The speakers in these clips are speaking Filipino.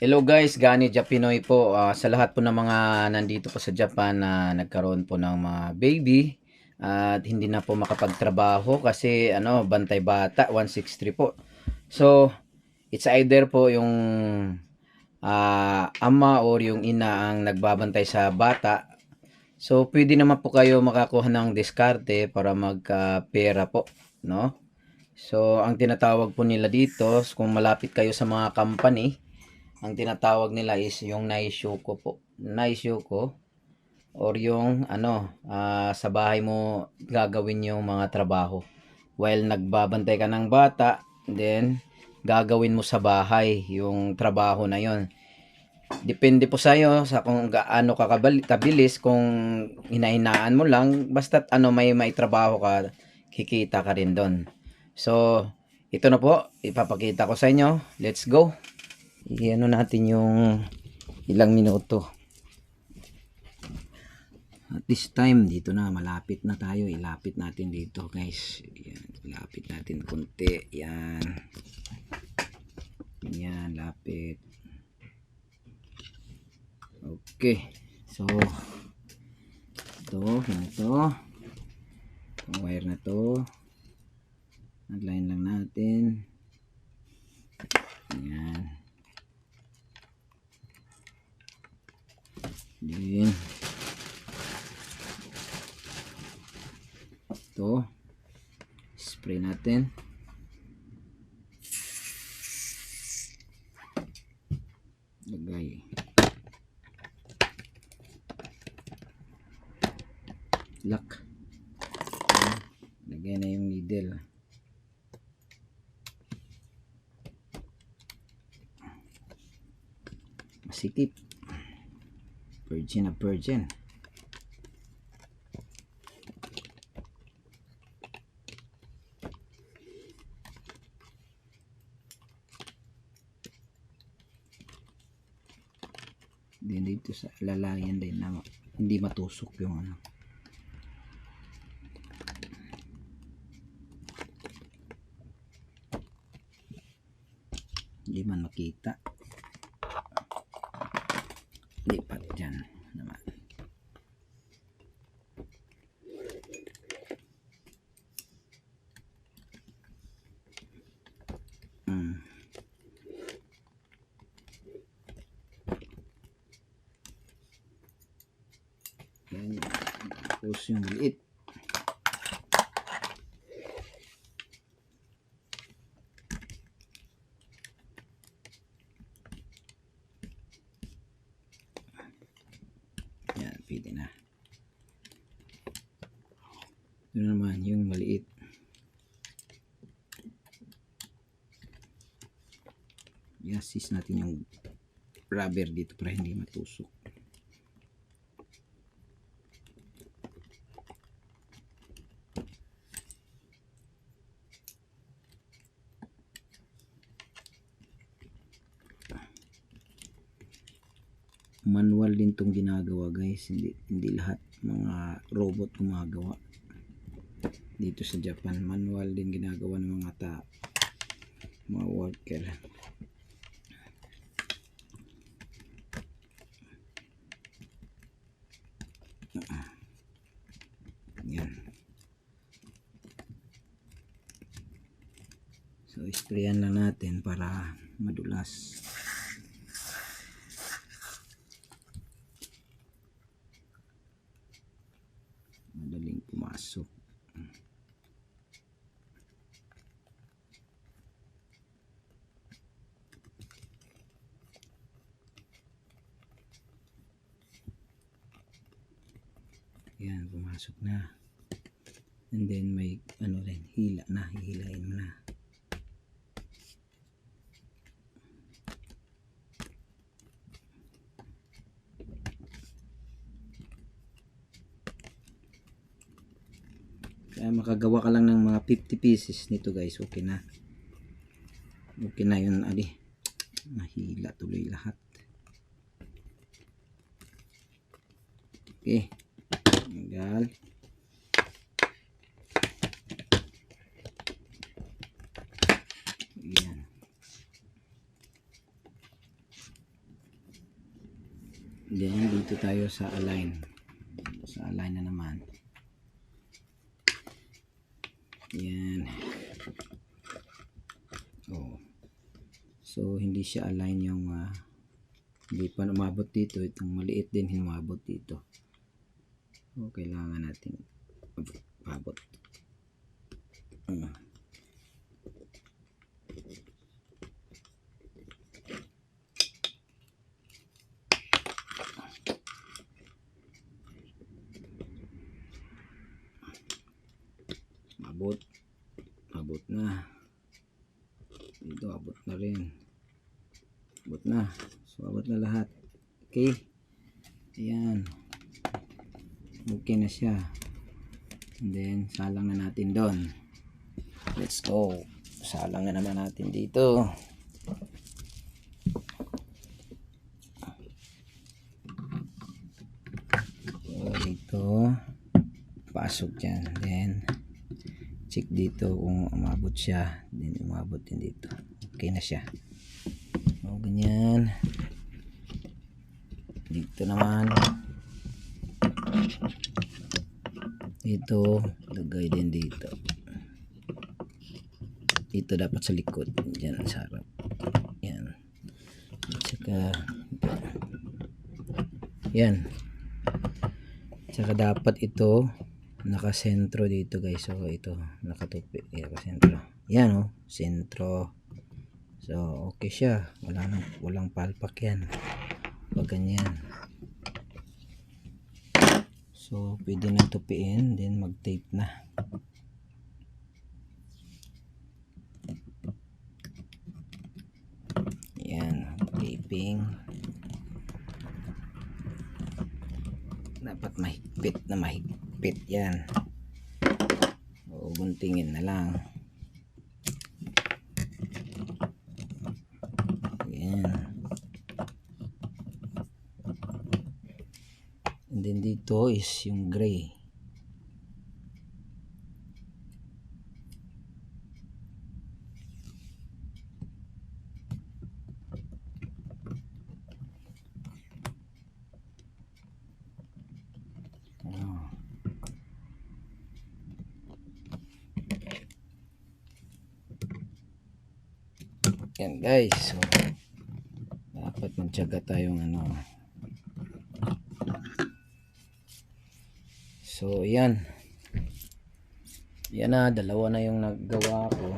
Hello guys, Gani Japinoy po. Ah, sa lahat po ng mga nandito po sa Japan na nagkaroon po ng mga baby at hindi na po makapagtrabaho kasi ano, bantay bata 163 po. So, it's either po yung ah, ama or yung ina ang nagbabantay sa bata. So, pwede naman po kayo makakuha ng diskarte para magka-pera po, no? So, ang tinatawag po nila dito, kung malapit kayo sa mga company, ang tinatawag nila is yung naishuko po. Naishuko or yung ano, ah, sa bahay mo gagawin yung mga trabaho. While nagbabantay ka ng bata, then gagawin mo sa bahay yung trabaho na yon. Depende po sa iyo sa kung gaano ka kabilis kung hinahinaan mo lang basta't ano may may trabaho ka kikita ka rin doon. So, ito na po, ipapakita ko sa inyo. Let's go. Iano natin yung ilang minuto. At this time, dito na, malapit na tayo. Ilapit natin dito, guys. Yan, ilapit natin konti. Yan. Yan, lapit. Okay. So, ito, yan ito. Itong wire na to. Nagline lang natin. Yan. Then, ito, spray natin. Lagay. Lock. Lagay na yung needle. Masikip. Virgin na virgin. Then dito sa lalayan din na hindi matusok yung ano. Hindi man makita. Lipat dyan naman. Mm. Tapos yung liit. Yan, pwede na. Ito naman, yung maliit. I-assist natin yung rubber dito para hindi matusok. Manual din tong ginagawa guys. Hindi hindi lahat mga robot gumagawa. Dito sa Japan manual din ginagawa ng mga ta mga worker. Yan. So sprayan lang natin para madulas madaling pumasok. Yan, pumasok na. And then may ano rin, hila na, hihilain mo na. Kaya makagawa ka lang ng mga 50 pieces nito guys, okay na. Okay na yun, ali. Mahila tuloy lahat. Okay. Tanggal. Yan. Then, dito tayo sa align. Sa align na naman. Yan. Oh. So, hindi siya align yung ah, hindi pa umabot dito. Itong maliit din humabot dito. So, kailangan natin pabot. Mm. Abot. Abot na. Dito, abot na rin. Abot na. So, abot na lahat. Okay. Ayan. Okay na siya. And then, salang na natin doon. Let's go. Salang na naman natin dito. So, dito. Pasok dyan. Then, check dito kung umabot siya. Then, umabot din dito. Okay na siya. O, ganyan. Dito naman. Dito, lagay din dito. Dito dapat sa likod. Diyan sa harap. Yan. At saka, yan. Tsaka dapat ito nakasentro dito guys. So ito nakatupi. Nakasentro. Yan oh, sentro. So okay siya. Wala nang walang palpak yan. Pag ganyan. So pwede na tupiin then mag-tape na. Yan, taping. Dapat mahigpit na mahigpit yan. O, guntingin na lang. Yan. And then dito is yung gray. Yan guys. So, dapat magtyaga tayong ano. So, yan. Yan na, dalawa na yung naggawa ko.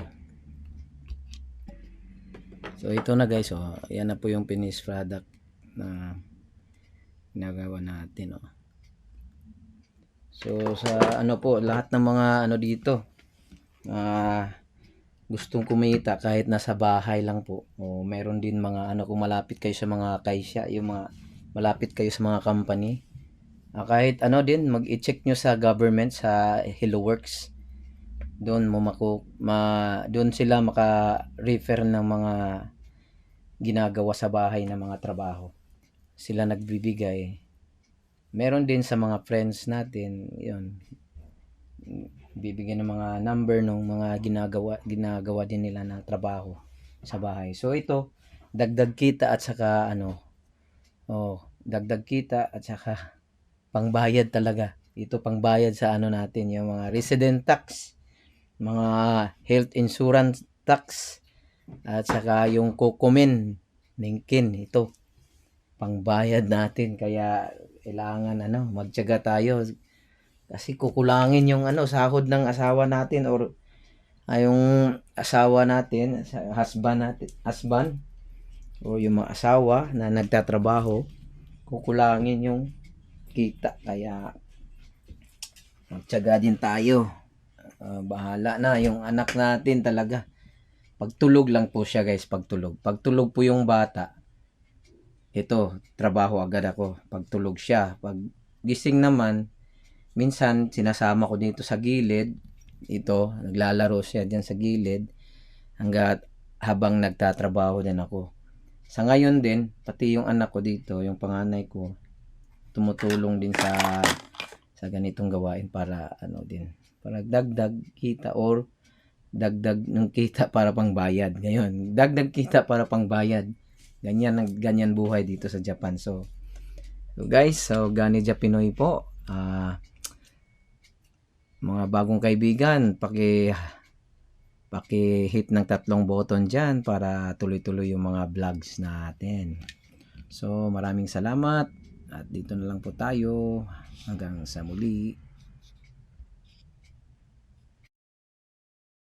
So, ito na guys. Oh. Yan na po yung finished product na ginagawa natin. Oh. So sa ano po lahat ng mga ano dito ah gustong kumita kahit nasa bahay lang po o meron din mga ano kung malapit kayo sa mga kaisya yung mga malapit kayo sa mga company ah, kahit ano din mag-i-check nyo sa government sa HelloWorks doon mo maku ma doon sila maka-refer ng mga ginagawa sa bahay ng mga trabaho. Sila nagbibigay. Meron din sa mga friends natin yun. Bibigyan ng mga number ng mga ginagawa ginagawa din nila na trabaho sa bahay. So ito dagdag kita at saka ano oh dagdag kita at saka pangbayad talaga. Ito pangbayad sa ano natin yung mga resident tax mga health insurance tax at saka yung kukumin ningkin. Ito pangbayad natin. Kaya kailangan ano magtiyaga tayo. Kasi kukulangin yung ano sahod ng asawa natin or ay yung asawa natin husband natin husband o yung mga asawa na nagtatrabaho kukulangin yung kita kaya magtiyaga din tayo Ah, bahala na yung anak natin talaga pagtulog lang po siya guys pagtulog pagtulog po yung bata ito, trabaho agad ako. Pagtulog siya. Pag gising naman, minsan sinasama ko dito sa gilid. Ito, naglalaro siya diyan sa gilid. Hanggat habang nagtatrabaho din ako. Sa ngayon din, pati yung anak ko dito, yung panganay ko, tumutulong din sa sa ganitong gawain para ano din, para dagdag kita or dagdag ng kita para pangbayad. Ngayon, dagdag kita para pangbayad ganyan ang ganyan buhay dito sa Japan so So guys, so Gani Ja Pinoy po. Ah mga bagong kaibigan, paki paki-hit ng tatlong button diyan para tuloy-tuloy yung mga vlogs natin. So maraming salamat at dito na lang po tayo hanggang sa muli.